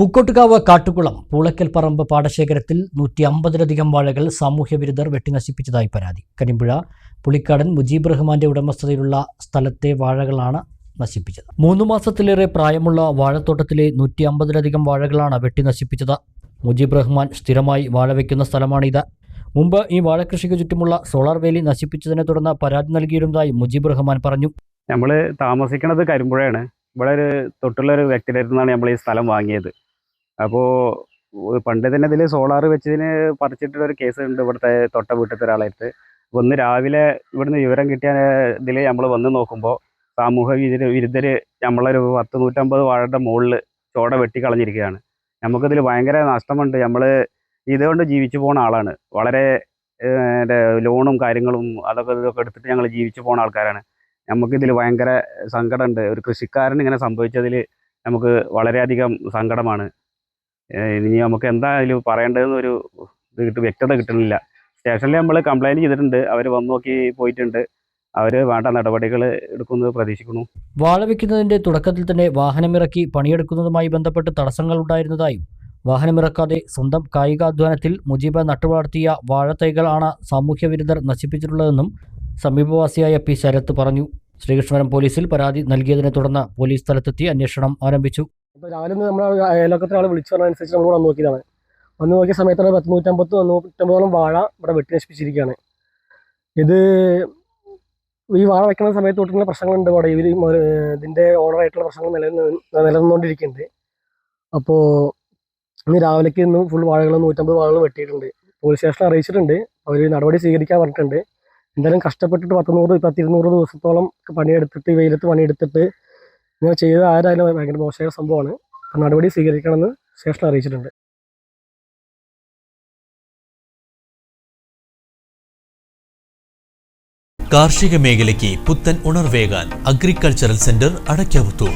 പൂക്കോട്ടുകാവ് കാട്ടുകുളം പൂളക്കൽ പറമ്പ് പാടശേഖരത്തിൽ നൂറ്റി അമ്പതിലധികം വാഴകൾ സാമൂഹ്യവിരുദ്ധർ വെട്ടിനശിപ്പിച്ചതായി പരാതി. കരിമ്പുഴ പുളിക്കാടൻ മുജീബ് റഹ്മാന്റെ ഉടമസ്ഥതയിലുള്ള സ്ഥലത്തെ വാഴകളാണ് നശിപ്പിച്ചത്. മൂന്ന് മാസത്തിലേറെ പ്രായമുള്ള വാഴത്തോട്ടത്തിലെ നൂറ്റി അമ്പതിലധികം വാഴകളാണ് വെട്ടിനശിപ്പിച്ചത്. മുജീബ് റഹ്മാൻ സ്ഥിരമായി വാഴ വയ്ക്കുന്ന സ്ഥലമാണിത്. മുമ്പ് ഈ വാഴകൃഷിക്ക് ചുറ്റുമുള്ള സോളാർ വേലി നശിപ്പിച്ചതിനെ തുടർന്ന് പരാതി നൽകിയിരുന്നതായി മുജീബ് റഹ്മാൻ പറഞ്ഞു. നമ്മൾ താമസിക്കുന്നത് കരിമ്പുഴയാണ്. ഇവിടെ ഒരു തൊട്ടുള്ള ഒരു വ്യക്തിയുടെ നിന്നാണ് നമ്മൾ ഈ സ്ഥലം വാങ്ങിയത്. അപ്പോൾ പണ്ട് തന്നെ ഇതിൽ സോളാർ വെച്ചതിന് പറിച്ചിട്ടുള്ള ഒരു കേസ് ഉണ്ട് ഇവിടുത്തെ തൊട്ട വീട്ടിലത്തെ ഒരാളായിട്ട് അപ്പോൾ ഇന്ന് രാവിലെ ഇവിടുന്ന് വിവരം കിട്ടിയ ഇതിൽ നമ്മൾ വന്ന് നോക്കുമ്പോൾ സാമൂഹ്യ വിരുദ്ധ വിരുദ്ധർ നമ്മളൊരു പത്ത് നൂറ്റമ്പത് വാഴയുടെ മുകളിൽ ചോട വെട്ടിക്കളഞ്ഞിരിക്കുകയാണ് നമുക്കിതിൽ ഭയങ്കര നഷ്ടമുണ്ട്. നമ്മൾ ഇതുകൊണ്ട് ജീവിച്ചു പോണ ആളാണ്. വളരെ ലോണും കാര്യങ്ങളും അതൊക്കെ ഇതൊക്കെ എടുത്തിട്ട് ഞങ്ങൾ ജീവിച്ചു പോണ ആൾക്കാരാണ്. നമുക്കിതിൽ ഭയങ്കര സങ്കടമുണ്ട്. ഒരു കൃഷിക്കാരൻ ഇങ്ങനെ സംഭവിച്ചതിൽ നമുക്ക് വളരെയധികം സങ്കടമാണ്. ഇനി നമുക്ക് എന്തായാലും പറയേണ്ടതെന്ന് ഒരു ഇത് കിട്ടും വ്യക്തത കിട്ടുന്നില്ല. സ്റ്റേഷനിൽ നമ്മൾ കംപ്ലൈന്റ് ചെയ്തിട്ടുണ്ട്. അവർ വന്നു നോക്കി പോയിട്ടുണ്ട്. അവർ വേണ്ട നടപടികൾ എടുക്കുന്നത് പ്രതീക്ഷിക്കുന്നു. വാഴ വയ്ക്കുന്നതിന്റെ തുടക്കത്തിൽ തന്നെ വാഹനമിറക്കി പണിയെടുക്കുന്നതുമായി ബന്ധപ്പെട്ട് തടസ്സങ്ങൾ ഉണ്ടായിരുന്നതായും വാഹനമിറക്കാതെ സ്വന്തം കായികാധ്വാനത്തിൽ മുജീബ നട്ടുവളർത്തിയ വാഴത്തൈകളാണ് സാമൂഹ്യവിരുദ്ധർ നശിപ്പിച്ചിട്ടുള്ളതെന്നും സമീപവാസിയായ പി ശരത്ത് പറഞ്ഞു. ശ്രീകൃഷ്ണപുരം പോലീസിൽ പരാതി നൽകിയതിനെ തുടർന്ന് പോലീസ് സ്ഥലത്തെത്തി അന്വേഷണം ആരംഭിച്ചു. അപ്പോൾ രാവിലെ ഒന്ന് നമ്മുടെ അയലോക്കത്തെ ആൾ വിളിച്ചു പറഞ്ഞ അനുസരിച്ച് നമ്മൾ വന്ന് നോക്കിയതാണ്. വന്ന് നോക്കിയ സമയത്താണ് പത്ത് നൂറ്റമ്പത്ത് നൂറ്റമ്പതോളം വാഴ ഇവിടെ വെട്ടി നശിപ്പിച്ചിരിക്കുകയാണ്. ഇത് ഈ വാഴ വയ്ക്കുന്ന സമയത്ത് തൊട്ടുള്ള പ്രശ്നങ്ങളുണ്ട് ഇവിടെ. ഇവർ ഇതിന്റെ ഓണറായിട്ടുള്ള പ്രശ്നങ്ങൾ നിലനിന്ന് നിലനിന്നുകൊണ്ടിരിക്കുന്നുണ്ട്. അപ്പോൾ ഇന്ന് രാവിലേക്ക് ഇന്ന് ഫുൾ വാഴകൾ നൂറ്റമ്പത് വാഴകൾ വെട്ടിയിട്ടുണ്ട്. പോലീസ് സ്റ്റേഷനിൽ അറിയിച്ചിട്ടുണ്ട്. അവർ നടപടി സ്വീകരിക്കാൻ പറഞ്ഞിട്ടുണ്ട്. എന്തായാലും കഷ്ടപ്പെട്ടിട്ട് പത്തുനൂറ് പത്തിരുന്നൂറ് ദിവസത്തോളം പണിയെടുത്തിട്ട് വെയിലത്ത് പണിയെടുത്തിട്ട് ഇങ്ങനെ ചെയ്ത ആരായാലും ഭയങ്കര മോശമായ സംഭവമാണ്. നടപടി സ്വീകരിക്കണമെന്ന് സ്റ്റേഷനിൽ അറിയിച്ചിട്ടുണ്ട്. കാർഷിക മേഖലയ്ക്ക് പുത്തൻ ഉണർവേകാൻ അഗ്രികൾച്ചറൽ സെന്റർ അടയ്ക്കാവുത്തൂർ